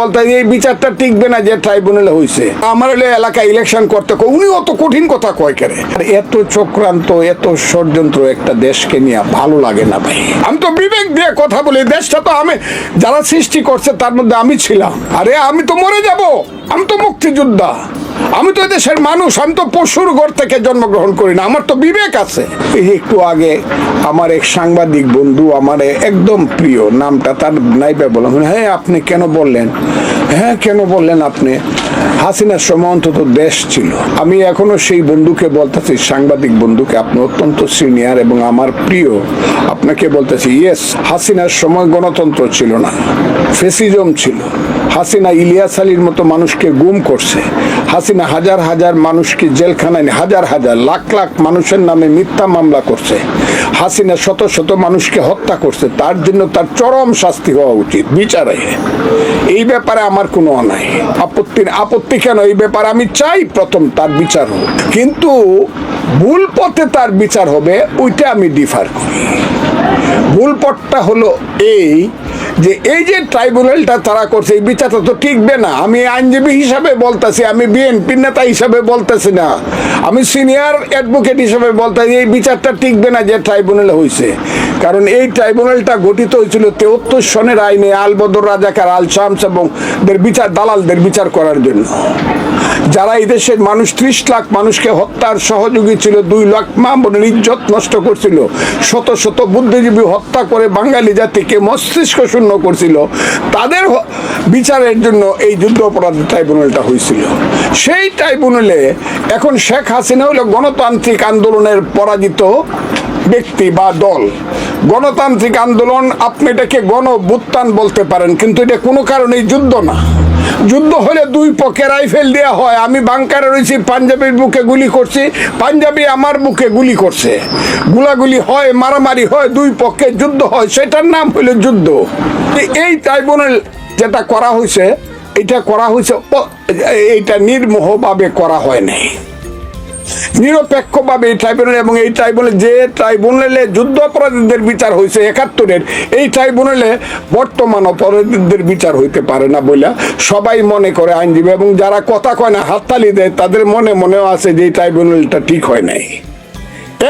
বলতে এই বিচারটা টিকবে না যে হয়েছে আমার হলে ইলেকশন করতে উনি অত কঠিন কথা কয় কেন এত চক্রান্ত, এত ষড়যন্ত্র একটা দেশকে নিয়ে ভালো লাগে না ভাই। আমি তো বিবেক দিয়ে কথা বলি, দেশটা তো আমি যারা সৃষ্টি করছে তার মধ্যে আমি ছিলাম। আরে আমি তো মরে যাব, আমি তো মুক্তিযোদ্ধা। আমি তো দেশের মানুষ, আমি তো পশুর ঘর থেকে জন্মগ্রহণ করি না, আমার তো বিবেক আছে। একটু আগে আমার এক সাংবাদিক বন্ধু আমার একদম প্রিয়, নামটা তার নাইবে বললাম। হ্যাঁ আপনি কেন বললেন? হ্যাঁ কেন বললেন আপনি? হাসিনার সময় অন্তত দেশ ছিল। আমি এখনও সেই বন্ধুকে বলতেছি, সাংবাদিক বন্ধুকে, আপনি অত্যন্ত সিনিয়র এবং আমার প্রিয়। আপনাকে বলতেছি, ইয়েস, হাসিনার সময় গণতন্ত্র ছিল না, ফেসিজম ছিল। হাসিনা ইলিয়াস আলীর মতো মানুষকে গুম করছে। হাসিনা হাজার হাজার মানুষকে জেলখানায় নিয়ে- হাজার হাজার, লাখ লাখ মানুষের নামে মিথ্যা মামলা করছে। হাসিনা শত শত মানুষকে হত্যা করছে। তার জন্য তার চরম শাস্তি হওয়া উচিত, বিচারে এই ব্যাপারে আমার কোনো অনায় আপত্তি আপত্তি কেন? এই ব্যাপারে আমি চাই প্রথম তার বিচার হোক। কিন্তু ভুল পথে তার বিচার হবে, ওইটা আমি ডিফার করি। ভুল পথটা হলো এই যে এই যে ট্রাইব্যুনালটা তারা করছে, এই বিচারটা তো টিকবে না। আমি আইনজীবী হিসাবে বলতেছি, আমি বিএনপি নেতা হিসাবে বলতেছি না। আমি সিনিয়র অ্যাডভোকেট হিসাবে বলতেছি, এই বিচারটা টিকবে না যে ট্রাইব্যুনালে হয়েছে কারণ এই ট্রাইব্যুনালটা গঠিত হয়েছিল তেহত্তর সনের আইনে আলবদর রাজাকার, আল শামস এবং বিচার, দালালদের বিচার করার জন্য। যারা এই দেশের মানুষ, ত্রিশ লাখ মানুষকে হত্যার সহযোগী ছিল, দুই লাখ মা বোনের ইজ্জত নষ্ট করছিল, শত শত বুদ্ধিজীবী হত্যা করে বাঙালি জাতিকে মস্তিষ্ক শূন্য করছিল। তাদের বিচারের জন্য এই যুদ্ধ অপরাধ ট্রাইব্যুনালটা হয়েছিল। সেই ট্রাইব্যুনালে এখন শেখ হাসিনা হলো গণতান্ত্রিক আন্দোলনের পরাজিত ব্যক্তি বা দল। গণতান্ত্রিক আন্দোলন আপনি এটাকে গণভুত্থান বলতে পারেন, কিন্তু এটা কোনো কারণেই যুদ্ধ না। যুদ্ধ হলে দুই পক্ষে রাইফেল দেওয়া হয়। আমি বাংকারে রয়েছি, পাঞ্জাবির বুকে গুলি করছি। পাঞ্জাবি আমার বুকে গুলি করছে। গুলাগুলি হয়, মারামারি হয়, দুই পক্ষে যুদ্ধ হয়। সেটার নাম হলো যুদ্ধ। এই- ট্রাইব্যুনাল যেটা করা হয়েছে, এটা করা হয়েছে এটা নির্মোহভাবে করা হয় নাই। নিরপেক্ষভাবে এই ট্রাইব্যুনাল এবং এই ট্রাইব্যুনালে যে ট্রাইব্যুনালে যুদ্ধ অপরাধীদের বিচার হয়েছে একাত্তরের, এই ট্রাইব্যুনালে বর্তমান অপরাধীদের বিচার হইতে পারে না বলে সবাই মনে করে আইনজীবী এবং যারা কথা কয় না, হাততালি দেয়, তাদের মনে মনেও আছে যে এই ট্রাইব্যুনালটা ঠিক হয় নাই।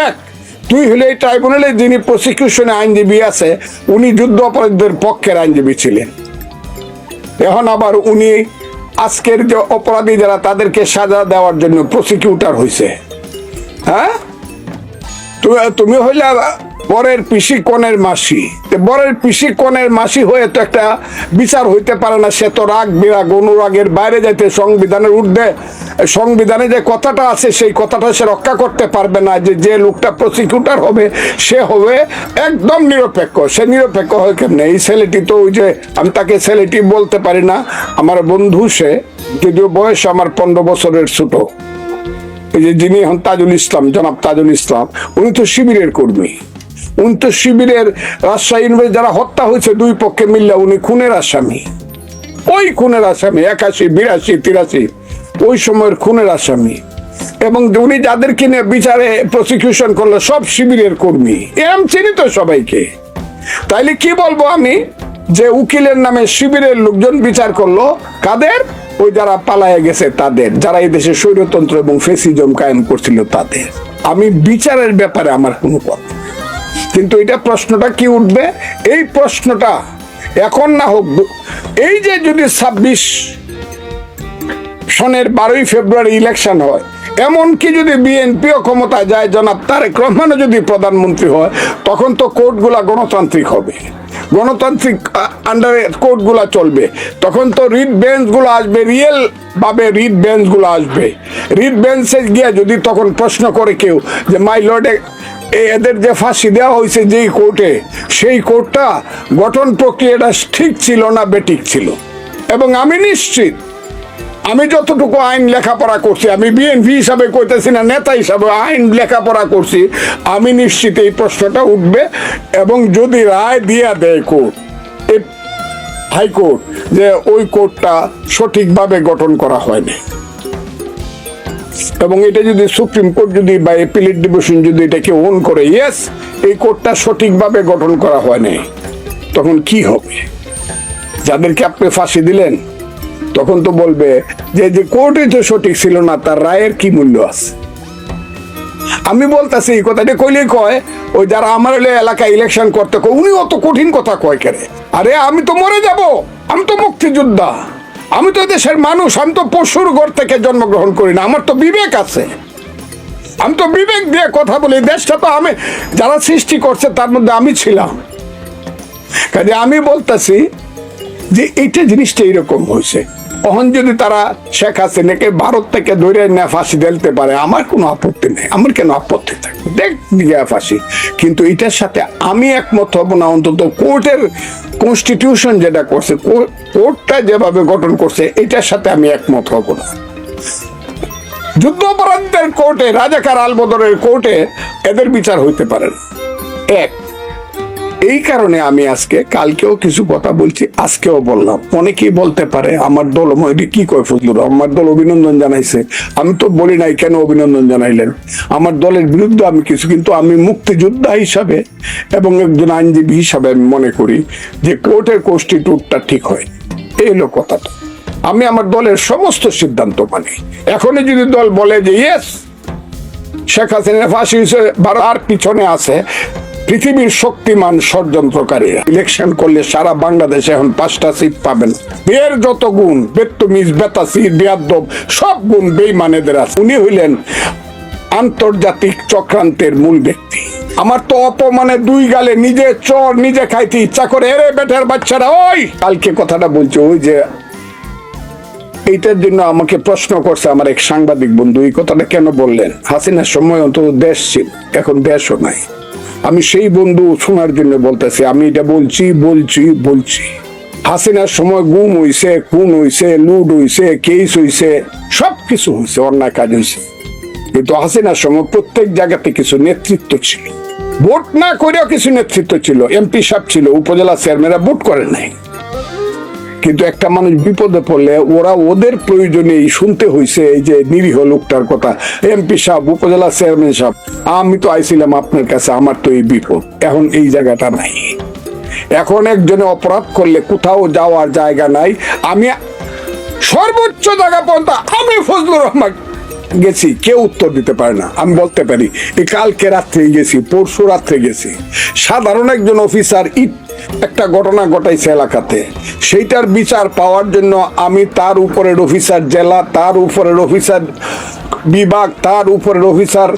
এক তুই হলে এই ট্রাইব্যুনালে যিনি প্রসিকিউশনে আইনজীবী আছে, উনি যুদ্ধ অপরাধীদের পক্ষের আইনজীবী ছিলেন। এখন আবার উনি আজকের যে অপরাধী যারা তাদেরকে সাজা দেওয়ার জন্য প্রসিকিউটার হয়েছে হ্যাঁ? তুমি তুমি হইলে বরের পিসি কনের মাসি। বরের পিসি কনের মাসি হয়ে তো একটা বিচার হইতে পারে না, সে তো রাগ বিরাগ, অনুরাগের বাইরে যাইতে সংবিধানের ঊর্ধ্বে, সংবিধানে যে কথাটা আছে সেই কথাটা সে রক্ষা করতে পারবে না, যে যে লোকটা প্রসিকিউটার হবে, সে হবে একদম নিরপেক্ষ। সে নিরপেক্ষ হয় কেমনে? এই ছেলেটি তো ওই যে আমি তাকে ছেলেটি বলতে পারি না, আমার বন্ধু সে, যদিও বয়স আমার পনেরো বছরের ছোট। যে যিনি হন তাজুল ইসলাম, জনাব তাজুল ইসলাম, উনি তো শিবিরের কর্মী। উনি তো শিবিরের রাজশাহী ইউনিভার্সিটি যারা হত্যা হয়েছে, দুই পক্ষে মিললে উনি খুনের আসামি। ওই খুনের আসামি, একাশি, বিরাশি, তিরাশি, ওই সময়ের খুনের আসামি। এবং উনি যাদেরকে নিয়ে বিচারে প্রসিকিউশন করল, সব শিবিরের কর্মী। এরম চিনি তো সবাইকে। তাইলে কি বলব আমি? যে উকিলের নামে শিবিরের লোকজন বিচার করল, কাদের? ওই যারা পালায়ে গেছে, তাদের। যারা এই দেশে স্বৈরতন্ত্র এবং ফেসিজম কায়েম করছিল, তাদের। আমি বিচারের ব্যাপারে আমার কোনো কথা। কিন্তু এটা প্রশ্নটা কি উঠবে? এই প্রশ্নটা এখন না হোক, এই যে যদি ছাব্বিশ সনের বারোই ফেব্রুয়ারি ইলেকশন হয়, এমনকি যদি বিএনপিও ক্ষমতা যায়, জনাব তারেক রহমানও যদি প্রধানমন্ত্রী হয়, তখন তো কোর্টগুলা গণতান্ত্রিক হবে। গণতান্ত্রিক আন্ডারে কোর্টগুলা চলবে। তখন তো রিট বেঞ্চগুলো আসবে রিয়েল ভাবে রিট বেঞ্চগুলো আসবে। রিট বেঞ্চে গিয়ে যদি তখন প্রশ্ন করে কেউ যে, মাই লর্ডে এদের যে ফাঁসি দেওয়া হয়েছে যেই কোর্টে, সেই কোর্টটা গঠন প্রক্রিয়াটা ঠিক ছিল না বেটিক ছিল। এবং আমি নিশ্চিত, আমি যতটুকু আইন লেখাপড়া করছি, আমি বিএনপি হিসাবে কইতেছি না, নেতা হিসাবে আইন লেখাপড়া করছি, আমি নিশ্চিত এই প্রশ্নটা উঠবে। এবং যদি রায় দিয়া দেয় কোর্ট এই হাইকোর্ট, যে ওই কোর্টটা সঠিকভাবে গঠন করা হয়নি। এবং এটা যদি সুপ্রিম কোর্ট যদি বা এপিলেট ডিভিশন যদি এটাকে ওন করে ইয়েস এই কোর্টটা সঠিকভাবে গঠন করা হয় নাই, তখন কি হবে? যাদেরকে আপনি ফাঁসি দিলেন, তখন তো বলবে যে যে কোর্টে তো সঠিক ছিল না, তার রায়ের কি মূল্য আছে? আমি বলতেছি, এই কথাটা কইলেই কয়, ওই যারা আমার এলাকায় ইলেকশন করতে কয় উনি অত কঠিন কথা কয় কেরে। আরে আমি তো মরে যাব, আমি তো মুক্তিযোদ্ধা। আমি তো দেশের মানুষ, আমি তো পশুর ঘর থেকে জন্মগ্রহণ করি না, আমার তো বিবেক আছে। আমি তো বিবেক দিয়ে কথা বলি দেশটা তো আমি, যারা সৃষ্টি করছে তার মধ্যে আমি ছিলাম। কাজে আমি বলতেছি যে এইটা জিনিসটা এইরকম হয়েছে। তখন যদি তারা শেখ হাসিনাকে ভারত থেকে ধরে না ফাঁসি দিতে পারে, আমার কোনো আপত্তি নেই। আমার কেন আপত্তি থাকবে? দেখ দিয়ে ফাঁসি। কিন্তু এটার সাথে আমি একমত হব না, অন্তত কোর্টের কনস্টিটিউশন যেটা করছে কোর্টটা যেভাবে গঠন করছে, এটার সাথে আমি একমত হব না। যুদ্ধ যুদ্ধাপরাধীদের কোর্টে, রাজাকার আলবদরের কোর্টে এদের বিচার হইতে পারে এক এই কারণে আমি আজকে, কালকেও কিছু কথা বলছি, আজকেও বললাম। অনেকেই বলতে পারে, আমার দল কি কয় ফজলুর আমার দল অভিনন্দন জানাইছে। আমি তো বলি নাই, কেন অভিনন্দন জানাইলেন? আমার দলের বিরুদ্ধে আমি কিছু, কিন্তু আমি মুক্তিযোদ্ধা হিসাবে এবং একজন আইনজীবী হিসাবে আমি মনে করি যে কোর্টের কনস্টিটিউটটা ঠিক হয়। এই হলো কথাটা। আমি আমার দলের সমস্ত সিদ্ধান্ত মানি। এখনই যদি দল বলে যে ইয়েস শেখ হাসিনা ফাঁসি ভারত আর পিছনে আছে। পৃথিবীর শক্তিমান ষড়যন্ত্রকারীরা ইলেকশন করলে সারা বাংলাদেশে এখন পাঁচটা সিট পাবেন। এর যত গুণ, বেত্তমিজ বেতাসি বিয়াদ্দব, সব গুণ বেইমানেদের আছে। উনি হইলেন আন্তর্জাতিক চক্রান্তের মূল ব্যক্তি। আমার তো অপমানে দুই গালে নিজে চর নিজে খাইতে ইচ্ছা করে, এরে বেটার বাচ্চারা, ওই! কালকে কথাটা বলছে, ওই যে এইটার জন্য আমাকে প্রশ্ন করছে আমার এক সাংবাদিক বন্ধু, এই কথাটা কেন বললেন? হাসিনার সময় অন্তত দেশ ছিল, এখন দেশও নাই। আমি সেই বন্ধু শোনার জন্য বলতেছি, আমি এটা বলছি বলছি বলছি। হাসিনার সময় গুম হইছে, খুন হইছে, লুট হইছে, কেস হইছে সব কিছু হইছে, অন্যায় কাজ হইছে। কিন্তু হাসিনার সময় প্রত্যেক জায়গাতে কিছু নেতৃত্ব ছিল। ভোট না করেও কিছু নেতৃত্ব ছিল। এমপি সাহেব ছিল, উপজেলা চেয়ারম্যানরা ভোট করে নাই। কিন্তু একটা মানুষ বিপদে পড়লে ওরা ওদের প্রয়োজনেই শুনতে হয়েছে এই যে নিরীহ লোকটার কথা। এমপি সাহেব, উপজেলা চেয়ারম্যান সাহেব, আমি তো আইছিলাম আপনার কাছে, আমার তো এই বিপদ। এখন এই জায়গাটা নাই। এখন একজনে অপরাধ করলে কোথাও যাওয়ার জায়গা নাই। আমি সর্বোচ্চ জায়গা পর্যন্ত আমি ফজলুর রহমান গেছি, কেউ উত্তর দিতে পারে না, আমি বলতে পারি এই কালকে রাত্রে গেছি, পরশু রাত্রে গেছি। সাধারণ একজন অফিসার ইট একটা ঘটনা ঘটাইছে এলাকাতে। সেইটার বিচার পাওয়ার জন্য আমি তার উপরের অফিসার জেলা, তার উপরের অফিসার বিভাগ, তার উপরের অফিসার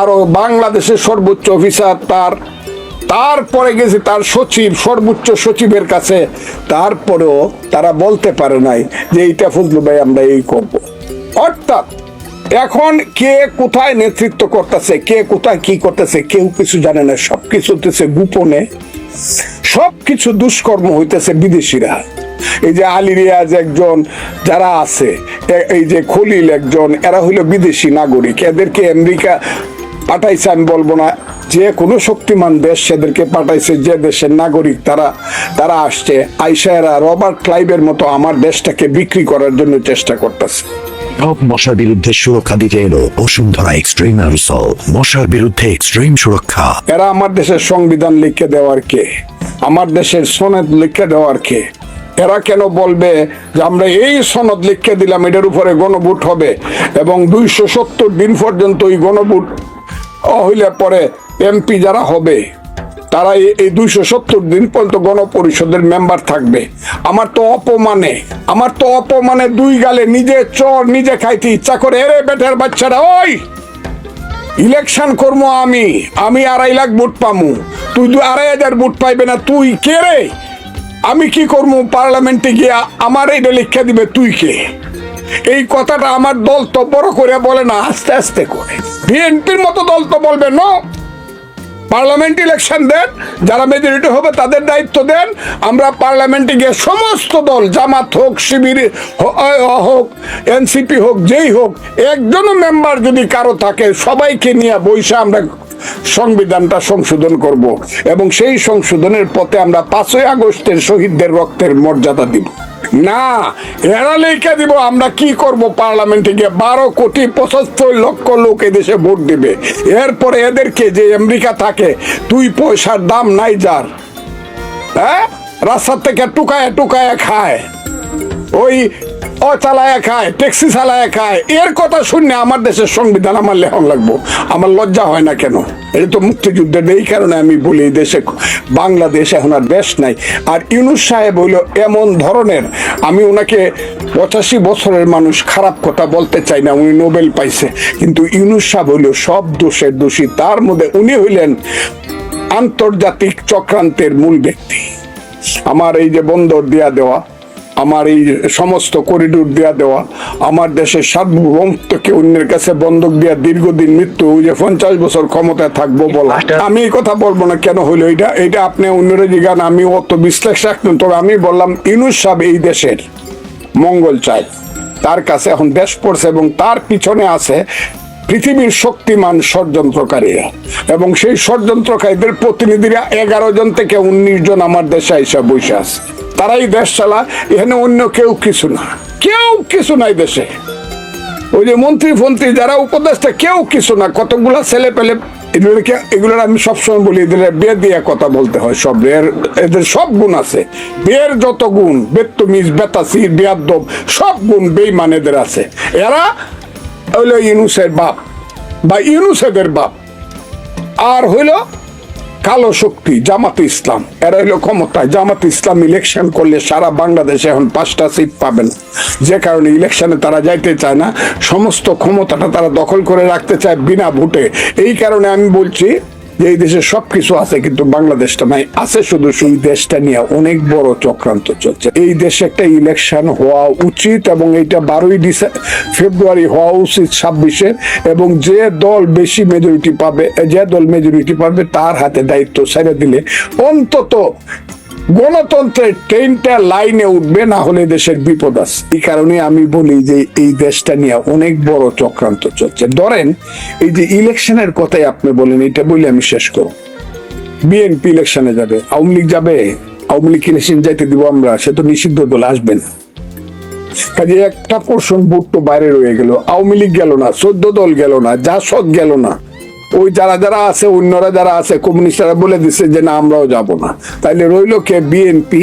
আরও বাংলাদেশের সর্বোচ্চ অফিসার তার, তারপরে গেছে তার সচিব, সর্বোচ্চ সচিবের কাছে। তারপরেও তারা বলতে পারে নাই যে এইটা ফজলু ভাই, আমরা এই করব। অর্থাৎ এখন কে কোথায় নেতৃত্ব করতেছে, কে কোথায় কি করতেছে, কেউ কিছু জানে না সব কিছু গোপনে। সব কিছু দুষ্কর্ম হইতেছে বিদেশিরা। এই যে আলী রিয়াজ একজন যারা আছে এই যে খলিল একজন, এরা হইল বিদেশি নাগরিক। এদেরকে আমেরিকা পাঠাইছেন বলব না যে কোনো শক্তিমান দেশ সেদেরকে পাঠাইছে যে দেশের নাগরিক তারা তারা আসছে। আইসায়রা রবার্ট ক্লাইবের মতো আমার দেশটাকে বিক্রি করার জন্য চেষ্টা করতেছে। সব মশার বিরুদ্ধে সুরক্ষা দিতে এলো বসুন্ধরা এক্সট্রিম মশার বিরুদ্ধে এক্সট্রিম সুরক্ষা। এরা আমার দেশের সংবিধান লিখে দেওয়ার কে? আমার দেশের সনদ লিখে দেওয়ার কে? এরা কেন বলবে যে আমরা এই সনদ লিখে দিলাম এটার উপরে গণভোট হবে এবং দুইশো সত্তর দিন পর্যন্ত ওই গণভোট হইলে পরে এমপি যারা হবে, তারা এই- দুইশো সত্তর দিন পর্যন্ত গণপরিষদের মেম্বার থাকবে। আমার তো অপমানে, আমার তো অপমানে দুই গালে নিজে চর নিজে খাইতে ইচ্ছা করে, এরে বেটার বাচ্চারা, ওই! ইলেকশন করব আমি আমি আড়াই লাখ ভোট পামু। তুই দু আড়াই হাজার ভোট পাইবে না, তুই কে রে? আমি কি করব পার্লামেন্টে গিয়া আমার এইটা লিখে দিবে, তুই কে? এই কথাটা আমার দল তো বড় করে বলে না, আস্তে আস্তে করে। বিএনপির মতো দল তো বলবে, নো। পার্লামেন্ট ইলেকশন দেন, যারা মেজরিটি হবে তাদের দায়িত্ব দেন। আমরা পার্লামেন্টে গিয়ে সমস্ত দল, জামাত হোক, শিবির হোক, এনসিপি হোক, যেই হোক, একজনও মেম্বার যদি কারও থাকে, সবাইকে নিয়ে বৈশা আমরা সংবিধানটা সংশোধন করব এবং সেই সংশোধনের পথে আমরা পাঁচই আগস্টের শহীদদের রক্তের মর্যাদা দিব। না, এরা লেখা দিব, আমরা কি করব পার্লামেন্টে গিয়ে? বারো কোটি পঁচাত্তর লক্ষ লোক এদেশে ভোট দিবে। এরপরে এদেরকে যে আমেরিকা থাকে তুই পয়সার দাম নাই যার। হ্যাঁ? রাস্তার থেকে টুকায় টুকায় খায়। ওই ও চালায় খায়, ট্যাক্সি চালায় খায়। এর কথা শুনে আমার দেশের সংবিধান আমার লেখন লাগবো। আমার লজ্জা হয় না কেন? এটা তো মুক্তিযুদ্ধের এই কারণে আমি বলি দেশে বাংলাদেশ এখন আর দেশ নাই। আর ইউনুস সাহেব হইল এমন ধরনের, আমি ওনাকে পঁচাশি বছরের মানুষ খারাপ কথা বলতে চাই না, উনি নোবেল পাইছে। কিন্তু ইউনুস সাহেব হইল সব দোষের দোষী। তার মধ্যে উনি হইলেন আন্তর্জাতিক চক্রান্তের মূল ব্যক্তি। আমার এই যে বন্দর দেয়া দেওয়া আমার এই সমস্ত করিডোর দেওয়া দেওয়া আমার দেশের সার্বভৌমত্বকে অন্যের কাছে বন্ধক দেওয়া দীর্ঘদিন মৃত্যু ওই যে পঞ্চাশ বছর ক্ষমতায় থাকব বলা। আমি এই কথা বলব না কেন হইল এটা? এটা আপনি অন্যরা জিগান আমি অত বিশ্বাস রাখতেন তবে আমি বললাম ইনুস সাহেব এই দেশের মঙ্গল চাই তার কাছে এখন দেশ পড়ছে এবং তার পিছনে আছে পৃথিবীর শক্তিমান ষড়যন্ত্রকারীরা এবং সেই ষড়যন্ত্রকারীদের প্রতিনিধিরা এগারো জন থেকে উনিশ জন আমার দেশে এসে বসে আছে। তারাই দেশ চালা, এখানে অন্য কেউ কিছু না। কেউ কিছু নাই দেশে। ওই যে মন্ত্রী ফন্ত্রী যারা উপদেষ্টা, কেউ কিছু না। কতগুলা ছেলে পেলে এগুলোকে এগুলোর আমি সবসময় বলি, এদের বিয়ে দিয়ে কথা বলতে হয় সব। এর, এদের সব গুণ আছে। বিয়ের যত গুণ বেত্তমিজ বেতাসি বিয়াদ্দব, সব গুণ বেইমান এদের আছে। এরা হইল ইউনুসের বাপ বা ইউনুসেদের বাপ। আর হইল কালো শক্তি, জামাত ইসলাম। এরা হইল ক্ষমতায়। জামাত ইসলাম ইলেকশন করলে সারা বাংলাদেশে এখন পাঁচটা সিট পাবেন। যে কারণে ইলেকশনে তারা যাইতে চায় না। সমস্ত ক্ষমতাটা তারা দখল করে রাখতে চায় বিনা ভোটে। এই কারণে আমি বলছি যে এই দেশে সব কিছু আছে, কিন্তু বাংলাদেশটা নাই। আছে শুধু সেই দেশটা নিয়ে অনেক বড় চক্রান্ত চলছে। এই দেশে একটা ইলেকশন হওয়া উচিত এবং এটা বারোই ফেব্রুয়ারি হওয়া উচিত ছাব্বিশে এবং যে দল বেশি মেজরিটি পাবে, যে দল মেজরিটি পাবে তার হাতে দায়িত্ব ছেড়ে দিলে অন্তত গণতন্ত্রের ট্রেনটা লাইনে উঠবে, না হলে দেশের বিপদ আছে। এই কারণে আমি বলি যে এই দেশটা নিয়ে অনেক বড় চক্রান্ত চলছে। ধরেন, এই যে ইলেকশনের কথাই আপনি বলেন, এটা বলে আমি শেষ করব। বিএনপি ইলেকশনে যাবে, আওয়ামী লীগ যাবে, আওয়ামী লীগ ইলেকশন যাইতে দিব আমরা, সে তো নিষিদ্ধ দল, আসবে না। কাজে একটা পোর্শন ভোট তো বাইরে রয়ে গেল, আওয়ামী লীগ গেল না, চোদ্দ দল গেল না, জাসদ গেল না। ওই যারা যারা আছে, অন্যরা যারা আছে, কমিউনিস্টরা বলে দিছে যে না, আমরাও যাব না। তাইলে রইল কে বিএনপি?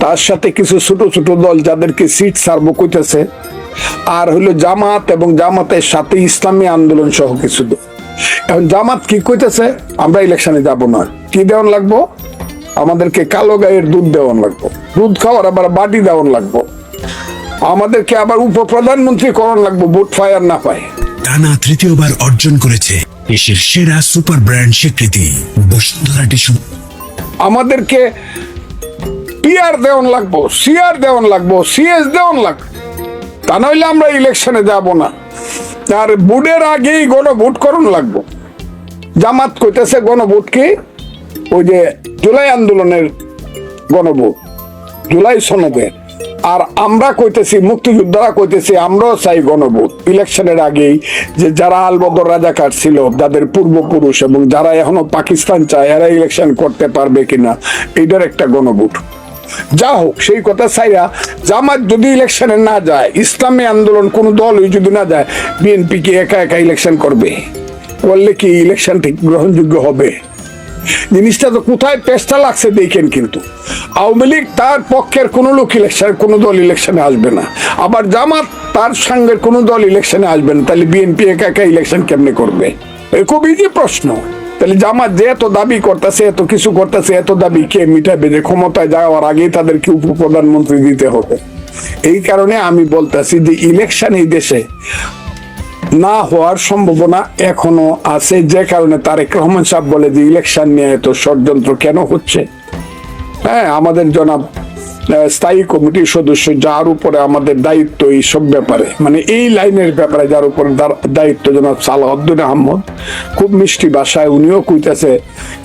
তার সাথে কিছু ছোট ছোট দল যাদেরকে সিট সার্ভ করতেছে আর হলো জামাত এবং জামাতের সাথে ইসলামী আন্দোলন সহ কিছু দল। এখন জামাত কি কইতেছে? আমরা ইলেকশনে যাব না। কি দেওয়ান লাগবো? আমাদেরকে কালো গায়ের দুধ দেওয়ান লাগবো। দুধ খাওয়ার আবার বাটি দেওয়ান লাগবো। আমাদেরকে আবার উপপ্রধানমন্ত্রী করণ লাগবো, ভোট ফায়ার না পায়। টানা তৃতীয়বার অর্জন করেছে দেশের সেরা সুপার ব্র্যান্ড স্বীকৃতি, বসুন্ধরা টিস্যু। আমাদেরকে পিআর দেওয়ান লাগবো সিআর দেওয়ান লাগবো সিএস দেওয়ান লাগবে। তা নইলে আমরা ইলেকশনে যাব না। আর ভোটের আগেই গণভোট করণ লাগবো। জামাত কইতেছে গণভোট কি? ওই যে জুলাই আন্দোলনের গণভোট, জুলাই সনদের। আর আমরা কইতেছি, মুক্তিযোদ্ধারা কইতেছি, আমরাও চাই গণভোট। ইলেকশনের আগেই যে যারা আলবদর রাজাকার ছিল, যাদের পূর্বপুরুষ এবং যারা এখনও পাকিস্তান চায়, এরা ইলেকশন করতে পারবে কিনা এটার একটা গণভোট। যা হোক, সেই কথা চাইরা জামাত যদি ইলেকশনে না যায়, ইসলামী আন্দোলন কোনো দলই যদি না যায়, বিএনপি কি একা একা ইলেকশন করবে? করলে কি ইলেকশন ঠিক গ্রহণযোগ্য হবে? জিনিসটা তো কোথায় পেস্টা লাগছে দেখেন কিন্তু। আওয়ামী লীগ তার পক্ষের কোনো লোক ইলেকশন কোনো দল ইলেকশনে আসবে না। আবার জামাত তার সঙ্গে কোনো দল ইলেকশনে আসবে না। তাহলে বিএনপি একা একা ইলেকশন কেমনে করবে? এ খুব ইজি প্রশ্ন। তাহলে জামাত যে এত দাবি করতেছে, এত কিছু করতেছে, এত দাবি কে মিটাবে যে ক্ষমতায় যাওয়ার আগেই তাদেরকে উপপ্রধানমন্ত্রী দিতে হবে? এই কারণে আমি বলতেছি যে ইলেকশন এই দেশে না হওয়ার সম্ভাবনা এখনও আছে, যে কারণে তারেক রহমান সাহেব বলে যে ইলেকশন নিয়ে এত ষড়যন্ত্র কেন হচ্ছে? হ্যাঁ আমাদের জনাব স্থায়ী কমিটির সদস্য যার উপরে আমাদের দায়িত্ব এই সব ব্যাপারে মানে এই লাইনের ব্যাপারে যার উপরে দায়িত্ব জনাব সালাহদ্দিন আহমদ, খুব মিষ্টি ভাষায় উনিও কইতেছে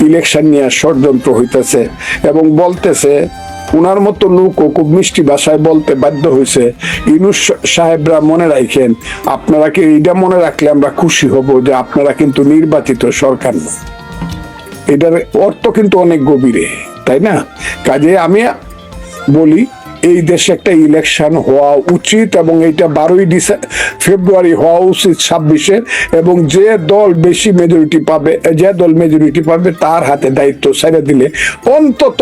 ইলেকশন নিয়ে ষড়যন্ত্র হইতেছে এবং বলতেছে উনার মতো লোকও খুব মিষ্টি ভাষায় বলতে বাধ্য হয়েছে। ইনুস সাহেবরা মনে রাখেন, আপনারা কি এইটা মনে রাখলে আমরা খুশি হব যে আপনারা কিন্তু নির্বাচিত সরকার না এটার অর্থ কিন্তু অনেক গভীরে, তাই না? কাজে আমি বলি, এই দেশে একটা ইলেকশন হওয়া উচিত এবং এটা বারোই ফেব্রুয়ারি হওয়া উচিত ছাব্বিশে এবং যে দল বেশি মেজরিটি পাবে যে দল মেজরিটি পাবে তার হাতে দায়িত্ব ছেড়ে দিলে অন্তত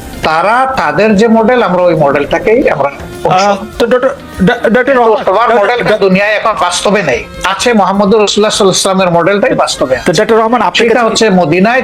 তারা তাদের যে মডেল আমরা ওই মডেলটাকেই আমরা তো ডক্টর ডক্টর সবার মডেল দুনিয়ায় এখন বাস্তবে নেই আছে মোহাম্মদ রসুল্লাহ সাল্লামের মডেলটাই বাস্তবে আছে। তো ডক্টর রহমান আফ্রিকা হচ্ছে মদিনায়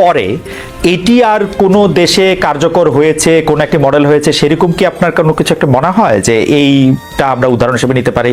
পরে এটি আর কোনো দেশে কার্যকর হয়েছে, কোন একটি মডেল হয়েছে, সেরকম কি আপনার কোনো কিছু একটা মনে হয় যে এইটা আমরা উদাহরণ হিসেবে নিতে পারি?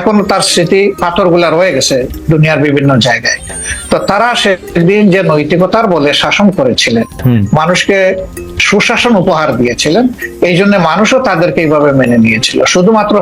এখন তার স্মৃতি পাথরগুলা রয়ে গেছে দুনিয়ার বিভিন্ন জায়গায়। তো তারা সেদিন যে নৈতিকতার বলে শাসন করেছিলেন মানুষকে সুশাসন উপহার দিয়েছিলেন এই জন্য মানুষও তাদেরকে এইভাবে মেনে নিয়েছিল। শুধুমাত্র